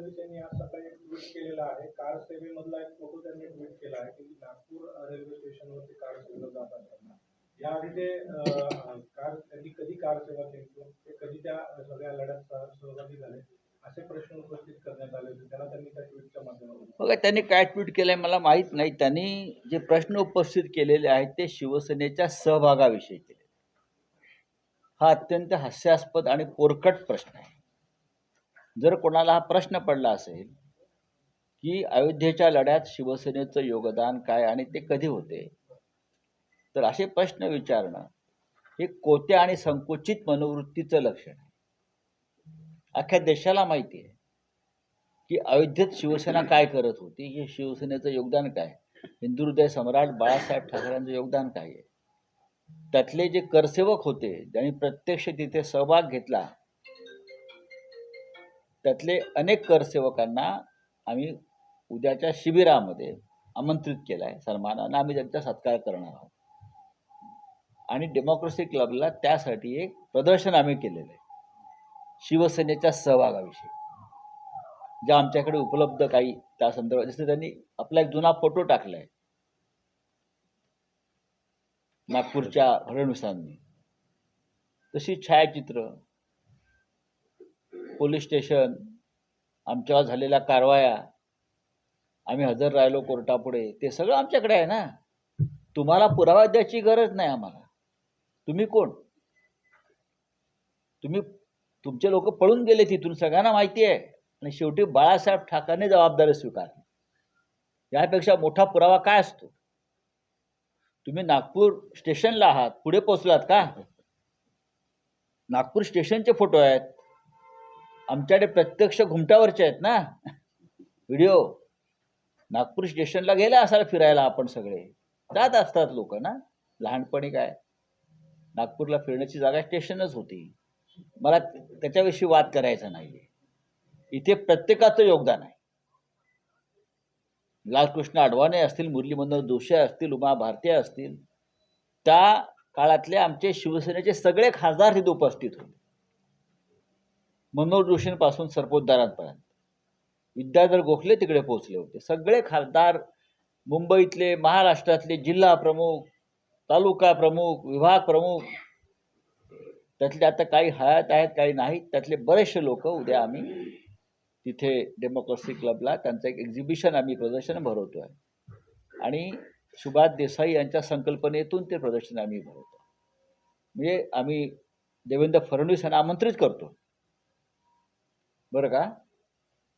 फडणवीस यांनी आज सकाळी एक ट्विट केलेला आहे. कार सेवेमधला एक फोटो त्यांनी ट्विट केला आहे की नागपूर रेल्वे स्टेशनवरती कार सेवेला जात असताना. याआधी ते कार त्यांनी कधी कार सेवा केली? ते कधी त्या सगळ्या लढ्यात सहभागी झाले? असे प्रश्न उपस्थित करण्यात आले होते. त्याला त्यांनी त्या ट्विटच्या माध्यमातून बघा त्यांनी काय ट्विट केलंय मला माहीत नाही. त्यांनी जे प्रश्न उपस्थित केलेले आहेत ते शिवसेनेच्या सहभागाविषयी केले हा अत्यंत हास्यास्पद आणि पोरकट प्रश्न आहे. जर कोणाला हा प्रश्न पडला असेल की अयोध्येच्या लढ्यात शिवसेनेचं योगदान काय आणि ते कधी होते तर असे प्रश्न विचारणं हे कोत्या आणि संकुचित मनोवृत्तीचं लक्षण आहे. अख्ख्या देशाला माहिती आहे की अयोध्येत शिवसेना काय करत होती हे शिवसेनेचं योगदान काय? हिंदू हृदय सम्राट बाळासाहेब ठाकरेंचं योगदान काय आहे? त्यातले जे करसेवक होते ज्यांनी प्रत्यक्ष तिथे सहभाग घेतला त्यातले अनेक करसेवकांना आम्ही उद्याच्या शिबिरामध्ये आमंत्रित केलं आहे. सन्मानानं आम्ही त्यांचा सत्कार करणार आहोत. आणि डेमोक्रेसी क्लबला त्यासाठी एक प्रदर्शन आम्ही केलेलं आहे. शिवसेनेच्या सहभागाविषयी. ज्या आमच्याकडे उपलब्ध काही त्या संदर्भात जसं त्यांनी आपला एक जुना फोटो टाकला आहे. नागपूरच्या फडणवीसांनी तशी छायाचित्र पोलीस स्टेशन आमच्यावर झालेल्या कारवाया आम्ही हजर राहिलो कोर्टापुढे ते सगळं आमच्याकडे आहे ना? तुम्हाला पुरावा द्यायची गरज नाही आम्हाला. तुम्ही कोण? तुम्ही तुमचे लोक पळून गेले तिथून सगळ्यांना माहिती आहे. आणि शेवटी बाळासाहेब ठाकरेने जबाबदारी स्वीकारली यापेक्षा मोठा पुरावा काय असतो? तुम्ही नागपूर स्टेशनला आहात पुढे पोचलात का? नागपूर स्टेशनचे फोटो आहेत. आमच्याकडे प्रत्यक्ष घुमटावरचे आहेत ना. व्हिडिओ. नागपूर स्टेशनला गेला असाल फिरायला आपण सगळे. जात असतात लोक ना. लहानपणी काय? नागपूरला फिरण्याची जागा स्टेशनच होती. मला त्याच्याविषयी वाद करायचा नाहीये. इथे प्रत्येकाचं योगदान आहे. लालकृष्ण अडवाणे असतील मुरली मनोहर जोशी असतील उमा भारतीय असतील त्या काळातले आमचे शिवसेनेचे सगळे खासदार तिथे उपस्थित होते. मनोहर जोशींपासून सरपोतदारांपर्यंत. विद्याधर गोखले तिकडे पोहोचले होते. सगळे खासदार मुंबईतले महाराष्ट्रातले जिल्हा प्रमुख तालुका प्रमुख विभाग प्रमुख त्यातले आता काही हयात आहेत काही नाहीत त्यातले बरेचसे लोक उद्या आम्ही तिथे डेमोक्रेसी क्लबला त्यांचं एक एक्झिबिशन आम्ही प्रदर्शन भरवतो आहे आणि सुभाष देसाई यांच्या संकल्पनेतून ते प्रदर्शन आम्ही भरवतो म्हणजे आम्ही देवेंद्र फडणवीस यांना आमंत्रित करतो. बरं का?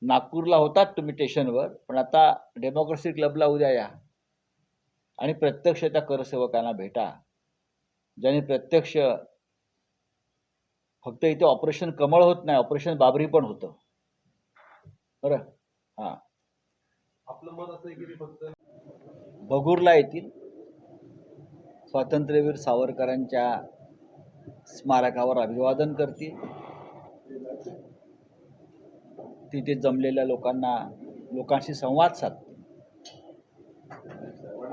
नागपूरला होतात तुम्ही स्टेशनवर पण आता डेमोक्रेसी क्लबला उद्या या. आणि प्रत्यक्ष त्या करसेवकांना भेटा. ज्याने प्रत्यक्ष फक्त इथे ऑपरेशन कमळ होत नाही ऑपरेशन बाबरी पण होतं. बरं? हां. आपलं मत असं की फक्त बगूरला येतील. स्वातंत्र्यवीर सावरकरांच्या स्मारकावर अभिवादन करतील. तिथे जमलेल्या लोकांना लोकांशी संवाद साधते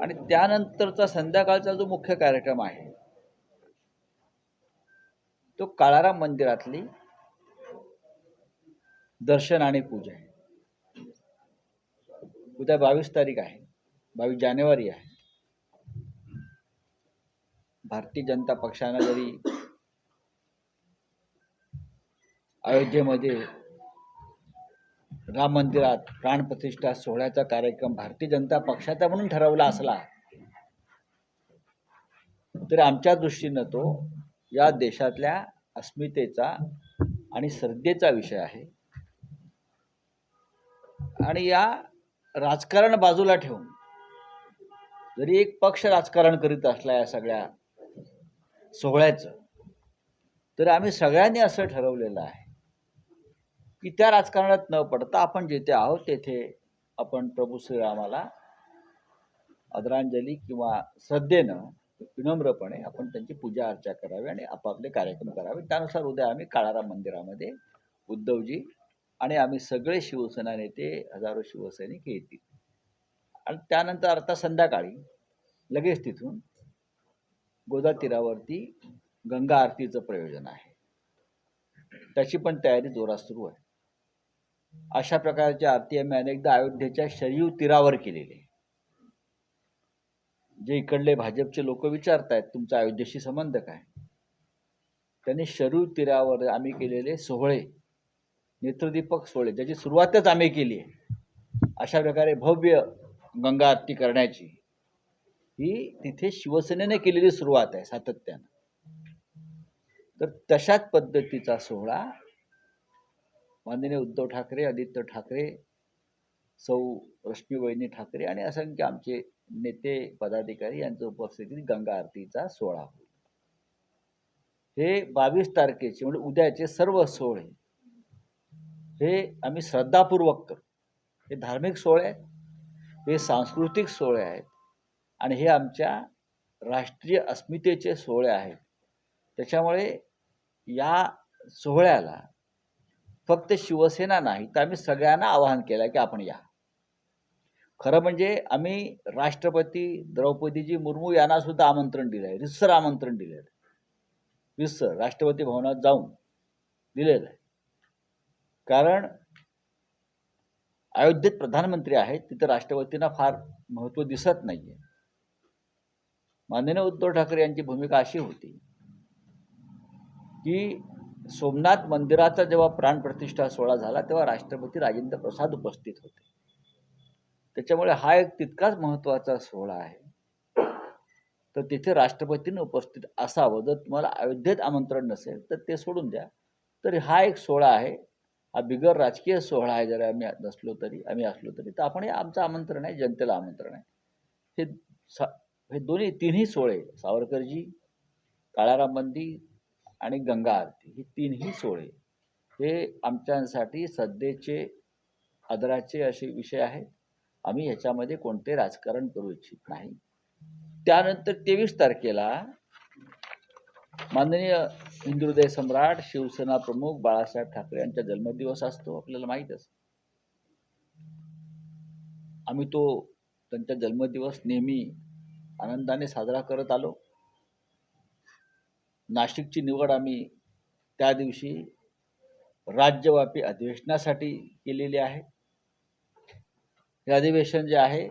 आणि त्यानंतरचा संध्याकाळचा जो मुख्य कार्यक्रम आहे तो काळाराम मंदिरातली दर्शन आणि पूजा आहे. उद्या बावीस तारीख आहे बावीस जानेवारी आहे. भारतीय जनता पक्षानं जरी अयोध्येमध्ये राम मंदिरात प्राणप्रतिष्ठा सोहळ्याचा कार्यक्रम भारतीय जनता पक्षाचा म्हणून ठरवला असला तरी आमच्या दृष्टीनं तो या देशातल्या अस्मितेचा आणि श्रद्धेचा विषय आहे. आणि या राजकारण बाजूला ठेवून जरी एक पक्ष राजकारण करीत असला या सगळ्या सोहळ्याचं तर आम्ही सगळ्यांनी असं ठरवलेलं आहे की त्या राजकारणात न पडता आपण जेथे आहोत तेथे आपण प्रभू श्रीरामाला आदरांजली किंवा श्रद्धेनं विनम्रपणे आपण त्यांची पूजा अर्चा करावी आणि आपापले कार्यक्रम करावे. त्यानुसार उद्या आम्ही काळाराम मंदिरामध्ये उद्धवजी आणि आम्ही सगळे शिवसेना नेते हजारो शिवसैनिक येतील. आणि त्यानंतर आता संध्याकाळी लगेच तिथून गोदा तीरावरती गंगा आरतीचं प्रयोजन आहे. त्याची पण तयारी जोरात सुरू आहे. अशा प्रकारची आरती आम्ही अनेकदा अयोध्येच्या शरीव तीरावर केलेली आहे. जे इकडले भाजपचे लोक विचारतायत तुमचा अयोध्येशी संबंध काय? त्यांनी शरीव तीरावर आम्ही केलेले सोहळे नेत्रदीपक सोहळे ज्याची सुरुवातच आम्ही केली आहे. अशा प्रकारे भव्य गंगा आरती करण्याची ही तिथे शिवसेनेने केलेली सुरुवात आहे सातत्यानं. तर तशाच पद्धतीचा सोहळा माननीय उद्धव ठाकरे आदित्य ठाकरे सौ रश्मीवहिनी ठाकरे आणि असंख्य आमचे नेते पदाधिकारी यांच्या उपस्थितीत गंगा आरतीचा सोहळा होईल. हे बावीस तारखेचे म्हणजे उद्याचे सर्व सोहळे हे आम्ही श्रद्धापूर्वक करू. हे धार्मिक सोहळे आहेत हे सांस्कृतिक सोहळे आहेत आणि हे आमच्या राष्ट्रीय अस्मितेचे सोहळे आहेत. त्याच्यामुळे या सोहळ्याला फक्त शिवसेना नाही तर आम्ही सगळ्यांना आवाहन केलं की आपण या. खरं म्हणजे आम्ही राष्ट्रपती द्रौपदीजी मुर्मू यांना सुद्धा आमंत्रण दिलं आहे रिसर आमंत्रण दिलेलं आहे रिसर राष्ट्रपती भवनात जाऊन दिलेलं आहे. कारण अयोध्येत प्रधानमंत्री आहेत तिथं राष्ट्रपतींना फार महत्त्व दिसत नाही आहे माननीय उद्धव ठाकरे यांची भूमिका अशी होती की सोमनाथ मंदिराचा जेव्हा प्राणप्रतिष्ठा सोहळा झाला तेव्हा राष्ट्रपती राजेंद्र प्रसाद उपस्थित होते. त्याच्यामुळे हा एक तितकाच महत्त्वाचा सोहळा आहे. तर तिथे राष्ट्रपतींनी उपस्थित असावं. जर तुम्हाला अयोध्येत आमंत्रण नसेल तर ते सोडून द्या. तर हा एक सोहळा आहे. हा बिगर राजकीय सोहळा आहे जरी आम्ही नसलो तरी आम्ही असलो तरी. तर आपण हे आमचं आमंत्रण आहे जनतेला आमंत्रण आहे. हे सा हे दोन्ही तिन्ही सोहळे सावरकरजी काळाराम मंदिर आणि गंगा आरती ही तीनही सोळे हे आमच्यासाठी सध्याचे आदराचे असे विषय आहेत. आम्ही ह्याच्यामध्ये कोणते राजकारण करू इच्छित नाही. त्यानंतर तेवीस तारखेला माननीय हिंदुहृदय सम्राट शिवसेना प्रमुख बाळासाहेब ठाकरे यांचा जन्मदिवस असतो आपल्याला माहीतच आम्ही तो त्यांचा जन्मदिवस नेहमी आनंदाने साजरा करत आलो. नाशिकची निवड आम्ही त्या दिवशी राज्यव्यापी अधिवेशनासाठी केलेली आहे. हे अधिवेशन जे आहे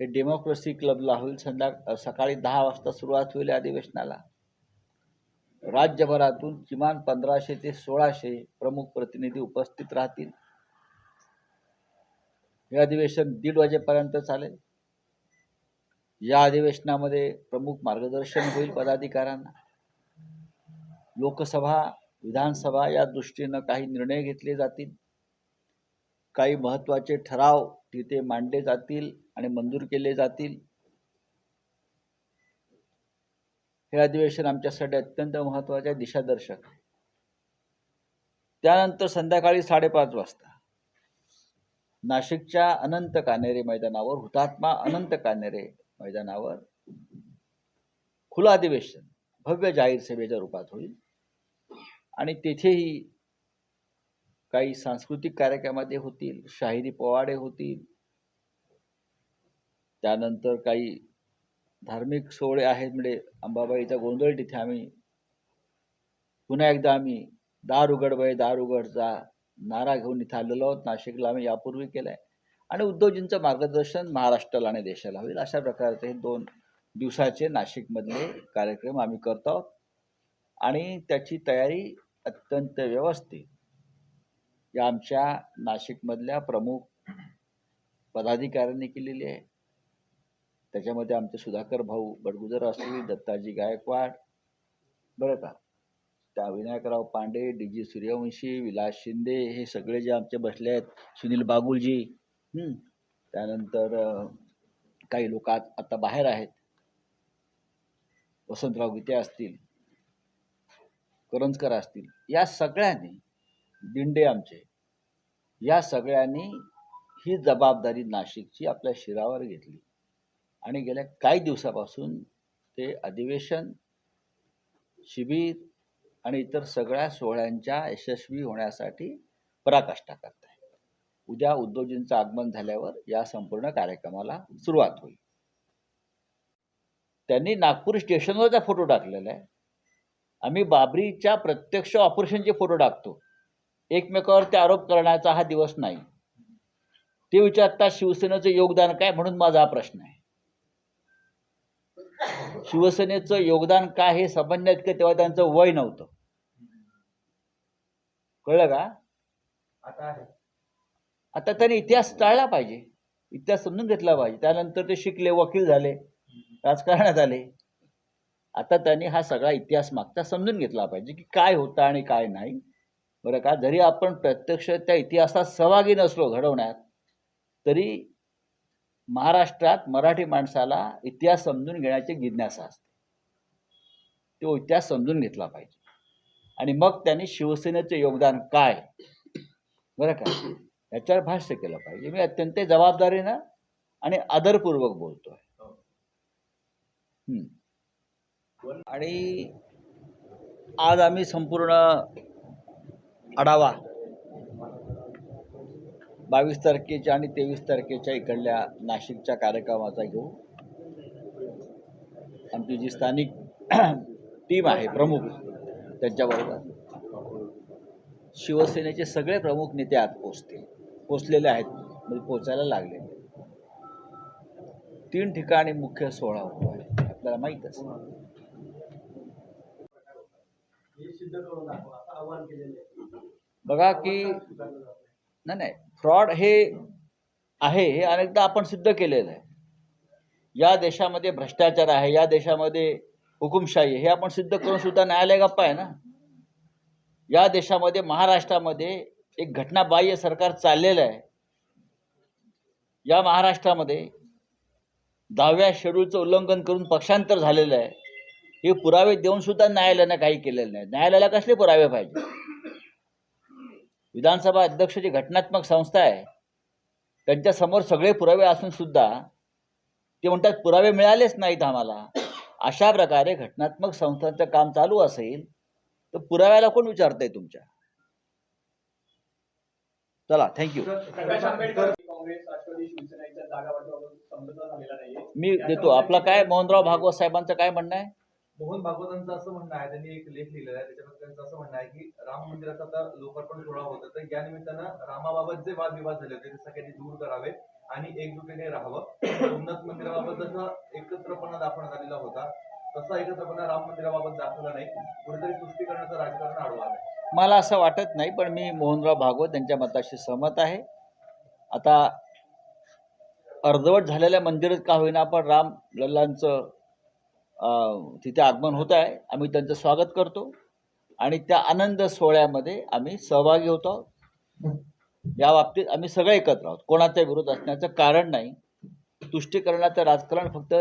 हे डेमोक्रेसी क्लबला होईल संध्या सकाळी दहा वाजता सुरुवात होईल या अधिवेशनाला. राज्यभरातून किमान पंधराशे ते सोळाशे प्रमुख प्रतिनिधी उपस्थित राहतील. हे अधिवेशन दीड वाजेपर्यंत चालेल. या अधिवेशनामध्ये प्रमुख मार्गदर्शन होईल पदाधिकाऱ्यांना. लोकसभा विधानसभा या दृष्टीनं काही निर्णय घेतले जातील. काही महत्त्वाचे ठराव तिथे मांडले जातील आणि मंजूर केले जातील. हे अधिवेशन आमच्यासाठी अत्यंत महत्त्वाचे दिशादर्शक आहे. त्यानंतर संध्याकाळी साडेपाच वाजता नाशिकच्या अनंत कानेरे मैदानावर हुतात्मा अनंत कानेरे मैदानावर. खुलं अधिवेशन भव्य जाहीर सभेच्या रूपात होईल. आणि तेथेही काही सांस्कृतिक कार्यक्रमामध्ये होतील शाहिरी पोवाडे होतील. त्यानंतर काही धार्मिक सोहळे आहेत म्हणजे अंबाबाईचा गोंधळ तिथे आम्ही पुन्हा एकदा आम्ही दार उघड बाई दार उघडचा नारा घेऊन इथं आलेलो आहोत. नाशिकला आम्ही यापूर्वी केलाय. आणि उद्धवजींचं मार्गदर्शन महाराष्ट्राला आणि देशाला होईल. अशा प्रकारचे हे दोन दिवसाचे नाशिकमधले कार्यक्रम आम्ही करतो आहोत. आणि त्याची तयारी अत्यंत व्यवस्थित या आमच्या नाशिकमधल्या प्रमुख पदाधिकाऱ्यांनी केलेली आहे. त्याच्यामध्ये आमचे सुधाकर भाऊ बडगुजर असतील दत्ताजी गायकवाड बरं का. त्या विनायकराव पांडे डी जी सूर्यवंशी विलास शिंदे हे सगळे जे आमचे बसले आहेत सुनील बागुलजी हं, त्यानंतर काही लोक आत आता बाहेर आहेत. वसंतराव गीते असतील करंजकर असतील या सगळ्यांनी दिंडे आमचे या सगळ्यांनी ही जबाबदारी नाशिकची आपल्या शिरावर घेतली. आणि गेल्या काही दिवसापासून ते अधिवेशन शिबिर आणि इतर सगळ्या सोहळ्यांच्या यशस्वी होण्यासाठी पराकाष्ठा करत उद्या उद्योजींचं आगमन झाल्यावर या संपूर्ण कार्यक्रमाला सुरुवात होईल. त्यांनी नागपूर स्टेशनवरचा फोटो टाकलेला आहे. आम्ही बाबरीच्या प्रत्यक्ष ऑपरेशनचे फोटो टाकतो. एकमेकावरती आरोप करण्याचा हा दिवस नाही. ते विचारतात शिवसेनेचं योगदान काय? म्हणून माझा हा प्रश्न आहे. शिवसेनेचं योगदान काय हे समजण्यात का तेव्हा त्यांचं वय नव्हतं. कळलं का? आता त्याने त्यांनी इतिहास टाळला पाहिजे. इतिहास समजून घेतला पाहिजे. त्यानंतर ते शिकले वकील झाले राजकारणात आले. आता त्यांनी हा सगळा इतिहास मागचा समजून घेतला पाहिजे की काय होतं आणि काय नाही. बरं का? जरी आपण प्रत्यक्ष त्या इतिहासात सहभागी नसलो घडवण्यात तरी महाराष्ट्रात मराठी माणसाला इतिहास समजून घेण्याची जिज्ञासा असते. तो इतिहास समजून घेतला पाहिजे. आणि मग त्यांनी शिवसेनेचे योगदान काय? बरं का? याच्यावर भाष्य केलं पाहिजे. मी अत्यंत जबाबदारीनं आणि आदरपूर्वक बोलतोय. हम्म. आणि आज आम्ही संपूर्ण आढावा बावीस तारखेच्या आणि तेवीस तारखेच्या इकडल्या नाशिकच्या कार्यक्रमाचा घेऊ. आमची जी स्थानिक टीम आहे प्रमुख त्यांच्याबरोबर शिवसेनेचे सगळे प्रमुख नेते आत पोचतील. पोचलेले आहेत म्हणजे पोचायला लागलेले तीन ठिकाणी मुख्य सोहळा होतो आहे. आपल्याला माहीतच हे बघा की नाही नाही फ्रॉड हे आहे हे अनेकदा आपण सिद्ध केलेलं आहे. या देशामध्ये भ्रष्टाचार आहे या देशामध्ये हुकुमशाही हे आपण सिद्ध करून सुद्धा न्यायालय गप्पा आहे ना? या देशामध्ये महाराष्ट्रामध्ये एक घटनाबाह्य सरकार चाललेलं आहे. या महाराष्ट्रामध्ये दहाव्या शेड्यूलचं उल्लंघन करून पक्षांतर झालेलं आहे. हे पुरावे देऊन सुद्धा न्यायालयानं काही केलेलं नाही. न्यायालयाला कसले पुरावे पाहिजे? विधानसभा अध्यक्ष जी घटनात्मक संस्था आहे त्यांच्यासमोर सगळे पुरावे असून सुद्धा ते म्हणतात पुरावे मिळालेच नाहीत आम्हाला. अशा प्रकारे घटनात्मक संस्थांचं काम चालू असेल तर पुराव्याला कोण विचारतंय तुमच्या चला thank you Prakash Ambedkar Congress Rashtravadi शिवसेनेच्या जागा वाटपाबाबत समजूतदार झालेला नाहीये. मी देतो. आपलं काय? मोहनराव भागवत साहेबांचं काय म्हणणं आहे? मोहन भागवतांचं असं म्हणणं आहे त्यांनी एक लेख लिहिलेला आहे त्याच्यामध्ये त्यांचं असं म्हणणं आहे की राम मंदिराचा आता लोकार्पण सोहळा होता तर या निमित्तानं रामाबाबत जे वादविवाद झाले होते ते सगळ्यांनी दूर करावे आणि एकजुटीने राहावं. उन्नत मंदिराबाबत जसं एकत्रपणा दाखवण्यात आलेला होता तसा एकत्रपणा राम मंदिराबाबत दाखवला नाही. कुठेतरी तुष्टीकरणाचं राजकारण आडवं आलंय. मला असं वाटत नाही पण मी मोहनराव भागवत यांच्या मताशी सहमत आहे. आता अर्धवट झालेल्या मंदिरात का होईना पण राम लल्लांचं तिथे आगमन होत आहे. आम्ही त्यांचं स्वागत करतो. आणि त्या आनंद सोहळ्यामध्ये आम्ही सहभागी होतो. आहोत या बाबतीत आम्ही सगळे एकत्र आहोत. कोणाचा विरोध असण्याचं कारण नाही. तुष्टीकरणाचं राजकारण फक्त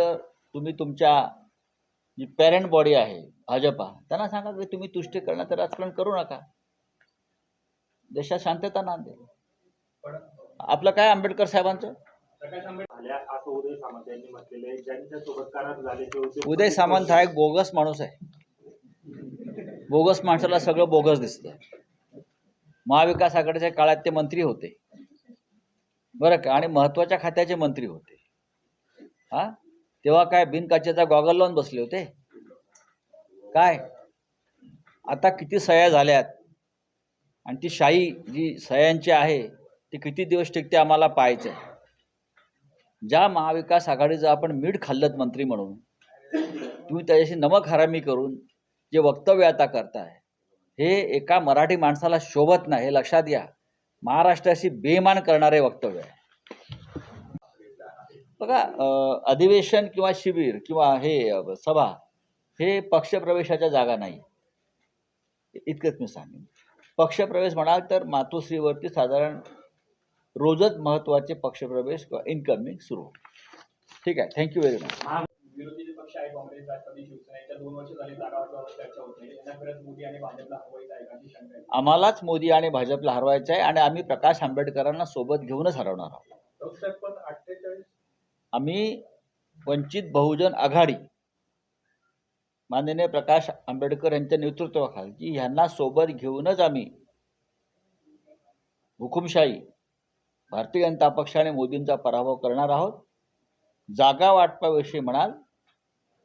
तुम्ही तुमच्या जी पॅरेंट बॉडी आहे भाजपा त्यांना सांगा की तुम्ही तुष्टीकरणाचं राजकारण करू नका. देशात शांतता नांदेल. दे आपलं काय आंबेडकर साहेबांचं? उदय सामंत उदय सामंत हा एक बोगस माणूस आहे. बोगस माणसाला सगळं बोगस दिसतं. महाविकास आघाडीच्या काळात ते मंत्री होते. बरं का? आणि महत्त्वाच्या खात्याचे मंत्री होते. हा? तेव्हा काय बिनकाचेचा गॉगल लावून बसले होते? काय? आता किती सह्या झाल्यात? आणि ती शाही जी सह्यांची आहे ती किती दिवस टिकते आम्हाला पाहायचं ज्या महाविकास आघाडीचं आपण मीठ खाल्लत मंत्री म्हणून तुम्ही त्याच्याशी नमक हरामी करून जे वक्तव्य आता करताय हे एका मराठी माणसाला शोभत नाही हे लक्षात घ्या. महाराष्ट्राशी बेमान करणारे वक्तव्य आहे. बघा अधिवेशन किंवा शिबिर किंवा हे सभा हे पक्षप्रवेशाच्या जागा नाही. इतकंच मी सांगेन. पक्षप्रवेश म्हणाल तर मातोश्रीवरती साधारण रोजच महत्त्वाचे पक्षप्रवेश किंवा इनकमिंग सुरू. ठीक आहे. थँक्यू व्हेरी मच विरोधी जे पक्ष आहे काँग्रेस राष्ट्रवादी शिवसेनेच्या दोन वर्ष झाली जागा वाटपाबाबत चर्चा होत नाही यांना खरंच मोदी आणि भाजपला हवायचं आहे का? अशी शंका आहे. आम्हालाच मोदी आणि भाजपला हरवायचं आहे आणि आम्ही प्रकाश आंबेडकरांना सोबत घेऊनच हरवणार आहोत. आम्ही वंचित बहुजन आघाडी माननीय प्रकाश आंबेडकर यांच्या नेतृत्वाखाली ह्यांना सोबत घेऊनच आम्ही हुकुमशाही भारतीय जनता पक्षाने मोदींचा पराभव करणार आहोत. जागा वाटपाविषयी म्हणाल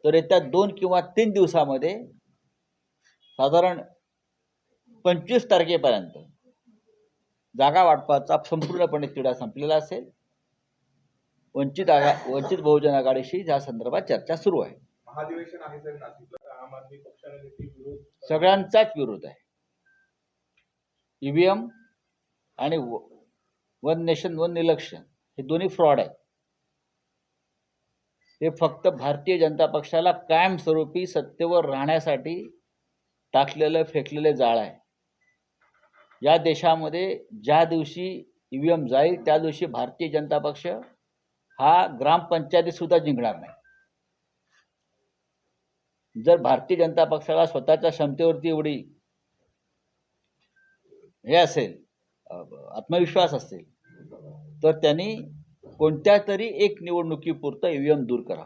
तर येत्या दोन किंवा तीन दिवसामध्ये साधारण पंचवीस तारखेपर्यंत जागा वाटपाचा संपूर्णपणे तिढा संपलेला असेल. वंचित आघा वंचित बहुजन आघाडीशी या संदर्भात चर्चा सुरू आहे. महाधिवेशन आहे साहेब नाशिकला. आम आदमी पक्षाने देखील विरोध सगळ्यांचाच विरोध आहे. ईव्हीएम आणि वन नेशन वन इलेक्शन हे दोन्ही फ्रॉड आहेत. हे फक्त भारतीय जनता पक्षाला कायमस्वरूपी सत्तेवर राहण्यासाठी टाकलेलं फेकलेलं जाळ आहे. या देशामध्ये ज्या दिवशी ईव्हीएम जाईल त्या दिवशी भारतीय जनता पक्ष हा ग्रामपंचायती सुद्धा जिंकणार नाही. जर भारतीय जनता पक्षाला स्वतःच्या क्षमतेवरती एवढी हे असेल आत्मविश्वास असेल तर त्यांनी कोणत्या तरी एक निवडणुकीपुरतं ईव्हीएम दूर करा.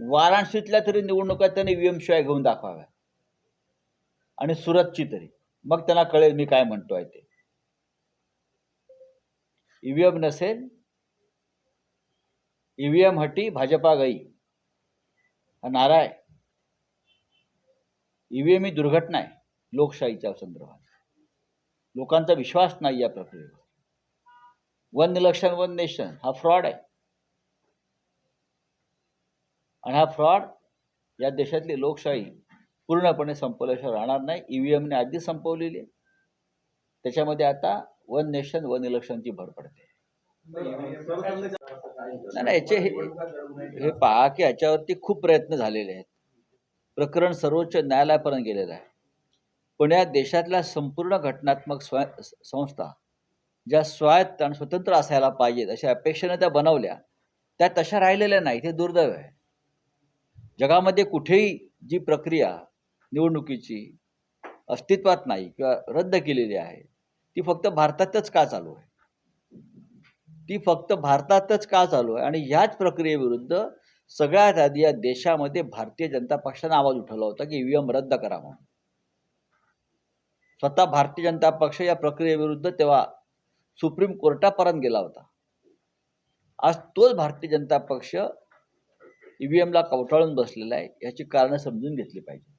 वाराणसीतल्या तरी निवडणुका त्यांनी ईव्हीएम शिवाय घेऊन दाखवाव्या. आणि सुरतची तरी. मग त्यांना कळेल मी काय म्हणतोय ते. ईव्हीएम नसेल ईव्हीएम हटी भाजपा गई. हा नारा आहे. ईव्हीएम ही दुर्घटना आहे लोकशाहीच्या संदर्भात. लोकांचा विश्वास नाही या प्रक्रियेवर. वन इलेक्शन वन नेशन हा फ्रॉड आहे. आणि हा फ्रॉड या देशातली लोकशाही पूर्णपणे संपवल्याशिवाय राहणार नाही. ईव्हीएमने आधी संपवलेली आहे. त्याच्यामध्ये आता वन नेशन वन इलेक्शनची भर पडते. नाही नाही, याचे हे हे पहा की याच्यावरती खूप प्रयत्न झालेले आहेत. प्रकरण सर्वोच्च न्यायालयापर्यंत गेलेलं आहे. पण या देशातल्या संपूर्ण घटनात्मक स्वय संस्था ज्या स्वायत्त आणि स्वतंत्र असायला पाहिजेत अशा अपेक्षेने त्या बनवल्या त्या तशा राहिलेल्या नाहीत हे दुर्दैव आहे. जगामध्ये कुठेही जी प्रक्रिया निवडणुकीची अस्तित्वात नाही किंवा रद्द केलेली आहे ती फक्त भारतातच का चालू आहे? ती फक्त भारतातच का चालू आहे? आणि ह्याच प्रक्रियेविरुद्ध सगळ्यात आधी या देशामध्ये भारतीय जनता पक्षाने आवाज उठवला होता की ईव्हीएम रद्द करा म्हणून. स्वतः भारतीय जनता पक्ष या प्रक्रियेविरुद्ध तेव्हा सुप्रीम कोर्टापर्यंत गेला होता. आज तोच भारतीय जनता पक्ष ईव्हीएमला कवटाळून बसलेला आहे याची कारणं समजून घेतली पाहिजे.